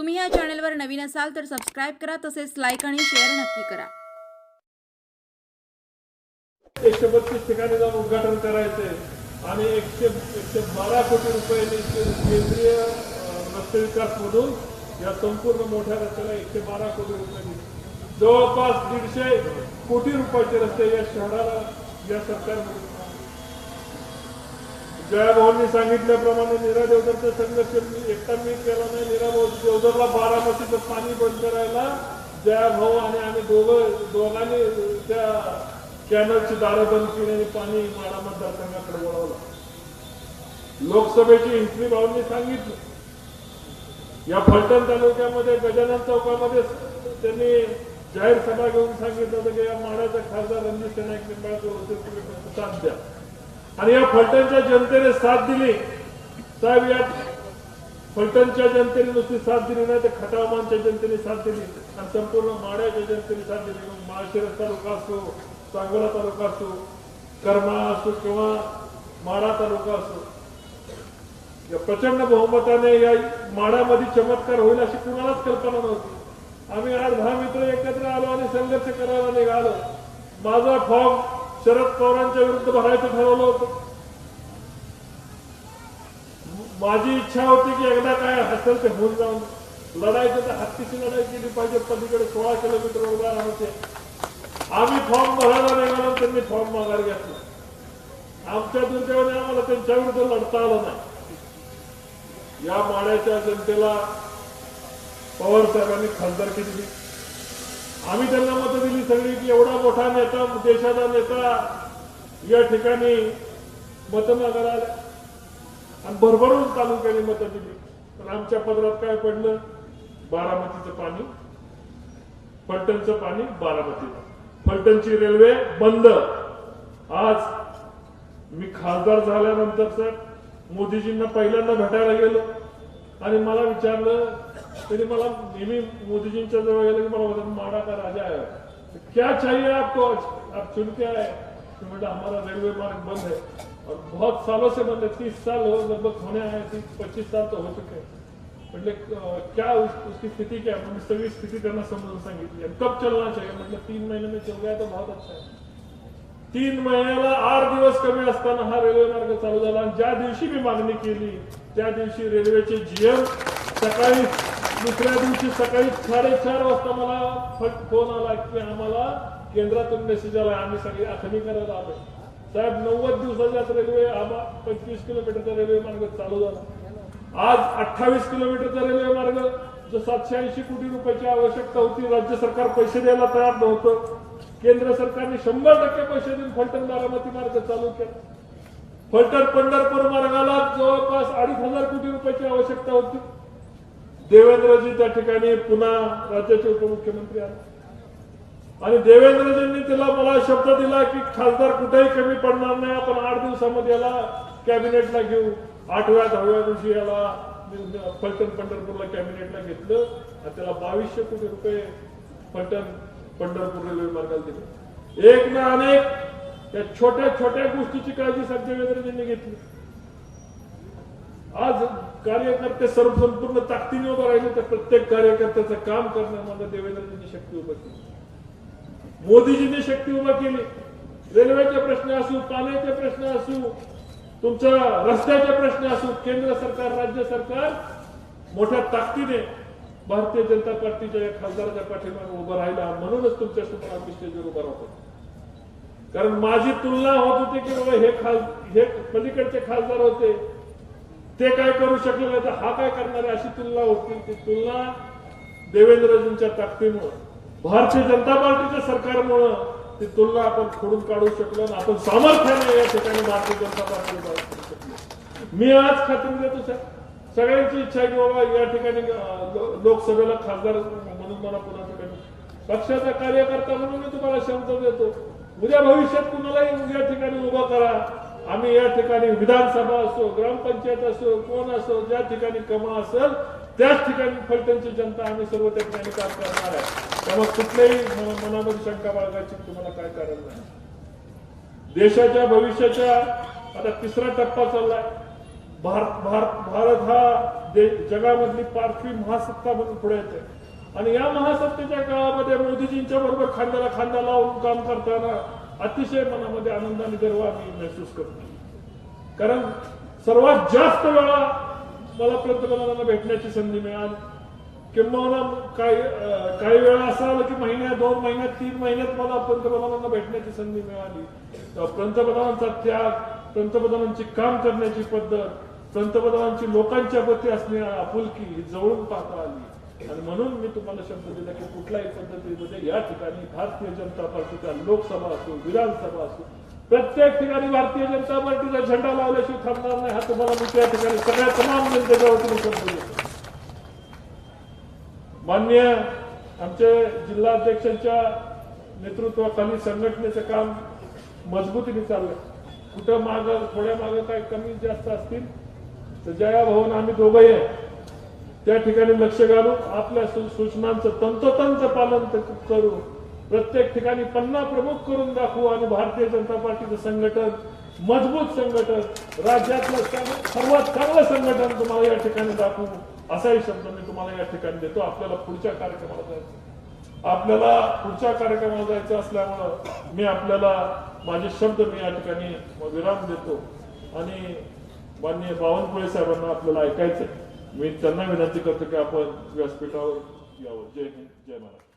तुम्ही या चॅनलवर नवीन असाल तर सबस्क्राईब करा तसेच लाईक आणि शेअर नक्की करा. एकशे बत्तीस ठिकाणी जाऊन उद्घाटन करायचंय आणि एकशे एकशे बारा कोटी रुपयांनी केंद्रीय रस्ते विकास मधून या संपूर्ण मोठ्या रस्त्याला एकशे बारा कोटी रुपये जवळपास दीडशे कोटी रुपयाचे रस्ते या शहराला या सरकारमध्ये जयाभाऊंनी सांगितल्याप्रमाणे नीरा देवधरचं संघर्ष मी एकटा मी केला नाही. नीरा भाऊ देवधरला बारामतीचं पाणी बंद करायला जयाभाऊ आणि आम्ही दोघं दोघांनी त्या कॅनलची दारं बंद केली आणि पाणी माडा मतदारसंघाकडे वळवलं. लोकसभेची हिस्ट्री भाऊंनी सांगितलं. या फलटण तालुक्यामध्ये गजानन चौकामध्ये त्यांनी जाहीर सभा घेऊन सांगितलं होतं की या माड्याचा खासदार रणजित नाईक निंबाळकर होते तुम्ही साथ द्या. आणि या फलटणच्या जनतेने साथ दिली. साहेब या फलटणच्या जनतेने नुसती साथ दिली नाही तर खटावमानच्या जनतेने साथ दिली. आणि संपूर्ण माड्याच्या जनतेने साथ दिली. मग माळशिरस तालुका असो सांगोला तालुका असो करमाळा असो किंवा माडा तालुका असो या प्रचंड बहुमताने या माडामध्ये चमत्कार होईल अशी कुणालाच कल्पना नव्हती. आम्ही आज दहा मित्र एकत्र आलो आणि संघर्ष करायला निघालो. माझा फॉर्म शरद पवारांच्या विरुद्ध भरायचं ठरवलं होतं. माझी इच्छा होती की एकदा काय असेल ते होऊन जाऊन. लढायचं तर हत्तीची लढाई केली पाहिजे पलीकडे सोळा किलोमीटर उभा होते आम्ही फॉर्म भरायला निघालो त्यांनी फॉर्म माघार घेतला. आमच्या दुर्दैवाने आम्हाला त्यांच्या विरुद्ध लढता आलं नाही. या माड्याच्या जनतेला पवार साहेबांनी खासदारकी दिली. आम्ही त्यांना मतं दिली सगळी की एवढा मोठा नेता देशाचा नेता या ठिकाणी मतं मागायला आल्या. आणि भरभरून तालुक्याने मतं दिली. पण आमच्या पदरात काय पडलं? बारामतीचं पाणी फलटणचं पाणी बारामतीला. फलटणची रेल्वे बंद. आज मी खासदार झाल्यानंतर सर मोदीजींना पहिल्यांदा भेटायला गेलो आणि मला विचारलं तरी मला नेहमी मोदीजींच्या जवळ गेलं की मला बोलतात माडा का राजा आहे? क्या चाहिए आपको? आप चुन के आए. तो मतलब हमारा रेलवे मार्ग बंद है. और बहुत सालों से बंद है. तीस साल हो लगभग होने आए तीस पच्चीस साल तो हो चुके हैं. मतलब क्या उस, उसकी स्थिति क्या है? मैंने सगळी स्थिती त्यांना समजून सांगितली कब चलना चाहिए? मतलब तीन महीने में चल गया तो बहुत अच्छा है. तीन महिन्याला आठ दिवस कमी असताना हा रेल्वे मार्ग चालू झाला. आणि ज्या दिवशी मी मागणी केली त्या दिवशी रेल्वेचे जीएम सकाळी दुसऱ्या दिवशी सकाळी साडेचार वाजता मला फट फोन आला की आम्हाला केंद्रातून मेसेज आला. आम्ही सगळे आखणी करायला आलो. साहेब नव्वद दिवसाच्याच रेल्वे आम्हा पंचवीस किलोमीटरचा रेल्वे मार्ग चालू झाला. आज अठ्ठावीस किलोमीटरचा रेल्वे मार्ग जो सातशे ऐंशी कोटी रुपयाची आवश्यकता होती राज्य सरकार पैसे द्यायला तयार नव्हतं. केंद्र सरकारने शंभर टक्के पैसे देऊन फलटण बारामती मार्ग चालू केला. फलटण पंढरपूर मार्गाला जवळपास अडीच हजार कोटी रुपयाची आवश्यकता होती. देवेंद्रजी त्या ठिकाणी पुन्हा राज्याचे उपमुख्यमंत्री आले आणि देवेंद्रजींनी तिला मला शब्द दिला की खासदार कुठेही कमी पडणार नाही आपण आठ दिवसामध्ये याला कॅबिनेटला घेऊ. आठव्या दहाव्या दिवशी याला फलटण पंढरपूरला कॅबिनेटला घेतलं आणि त्याला बावीसशे कोटी रुपये फलटण पंढरपूर रेल्वे मार्गाला दिले. एक ना अनेक या छोट्या छोट्या गोष्टीची काळजी साहेब देवेंद्रजींनी घेतली. आज कार्यकर्ते सर्व संपूर्ण ताकदीने उभं राहिले तर प्रत्येक कार्यकर्त्याचं काम करण्यामध्ये देवेंद्रजींनी शक्ती उभं केली. मोदीजींनी शक्ती उभा केली. रेल्वेचे प्रश्न असू पाण्याचे प्रश्न असू तुमच्या रस्त्याचे प्रश्न असू केंद्र सरकार राज्य सरकार मोठ्या ताकदीने भारतीय जनता पार्टीच्या या खासदाराच्या पाठीमागे उभं राहिला. म्हणूनच तुमच्यासमोर आम्ही स्टेजवर उभा राहतो. कारण माझी तुलना होत होती की बाबा हे खास हे पलीकडचे खासदार होते. ते काय करू शकले नाही तर हा काय करणार आहे अशी तुलना होती ती तुलना देवेंद्रजींच्या ताकदीमुळं भारतीय जनता पार्टीच्या सरकारमुळं ती तुलना आपण खोडून काढू शकलो आणि आपण सामर्थ्याने या ठिकाणी भारतीय जनता पार्टी करू शकलो मी आज खात्री देतो सर सगळ्यांची इच्छा आहे की बाबा या ठिकाणी लोकसभेला खासदार म्हणून मला पुन्हा ठिकाणी पक्षाचा कार्यकर्ता म्हणून मी तुम्हाला शब्द देतो. उद्या भविष्यात कुणालाही या ठिकाणी उभा करा. आम्ही या ठिकाणी विधानसभा असो ग्रामपंचायत असो कोण असो ज्या ठिकाणी कमा असेल त्याच ठिकाणी फलटणची जनता आम्ही सर्व त्या ठिकाणी काम करणार आहे. त्यामुळे कुठल्याही मनामध्ये शंका बाळगायची तुम्हाला काय कारण नाही. देशाच्या भविष्याच्या आता तिसरा टप्पा चाललाय. भारत भारत भारत हा जगामधली पार्थिव महासत्ता म्हणून पुढे येते. आणि या महासत्तेच्या काळामध्ये मोदीजींच्या बरोबर खांद्याला खांदा लावून काम करताना अतिशय मनामध्ये आनंदाने आणि गर्व महसूस करतो. कारण सर्वात जास्त वेळा मला पंतप्रधानांना भेटण्याची संधी मिळाली. किंवा काही अं, काही वेळा असं आलं की महिन्या दोन महिन्यात तीन महिन्यात मला पंतप्रधानांना भेटण्याची संधी मिळाली. पंतप्रधानांचा त्याग पंतप्रधानांची काम करण्याची पद्धत पंतप्रधानांची लोकांच्या प्रती असणे आपुलकी ही जवळून पाहता आली. आणि म्हणून मी तुम्हाला शब्द दिला की कुठल्याही पद्धतीमध्ये या ठिकाणी भारतीय जनता पार्टीचा लोकसभा असो विधानसभा असो प्रत्येक ठिकाणी भारतीय जनता पार्टीचा झेंडा लावल्याशिवाय थांबणार नाही. हा तुम्हाला मी त्या ठिकाणी सगळ्या तमाम जनतेच्या वतीने शब्द देतो. मान्य आमचे जिल्हाध्यक्षांच्या नेतृत्वाखाली संघटनेचं काम मजबूतीने चाललंय. कुठं माग थोड्या माग काय कमी जास्त असतील तर जया भाऊन आम्ही दोघंही आहे. त्या ठिकाणी लक्ष घालून आपल्या सूचनांचं तंतोतंत पालन करू प्रत्येक ठिकाणी पन्ना प्रमुख करून दाखवू आणि भारतीय जनता पार्टीचं संघटन मजबूत संघटन राज्यातलं सर्वात चांगलं संघटन तुम्हाला या ठिकाणी दाखवू. असाही शब्द मी तुम्हाला या ठिकाणी देतो. आपल्याला पुढच्या कार्यक्रमाला जायचं आपल्याला पुढच्या कार्यक्रमाला जायचं असल्यामुळं मी आपल्याला माझे शब्द मी या ठिकाणी विराम देतो. आणि माननीय बावनकुळे साहेबांना आपल्याला ऐकायचं मी त्यांना विनंती करतो की आपण व्यासपीठावर यावं. जय हिंद जय महाराष्ट्र.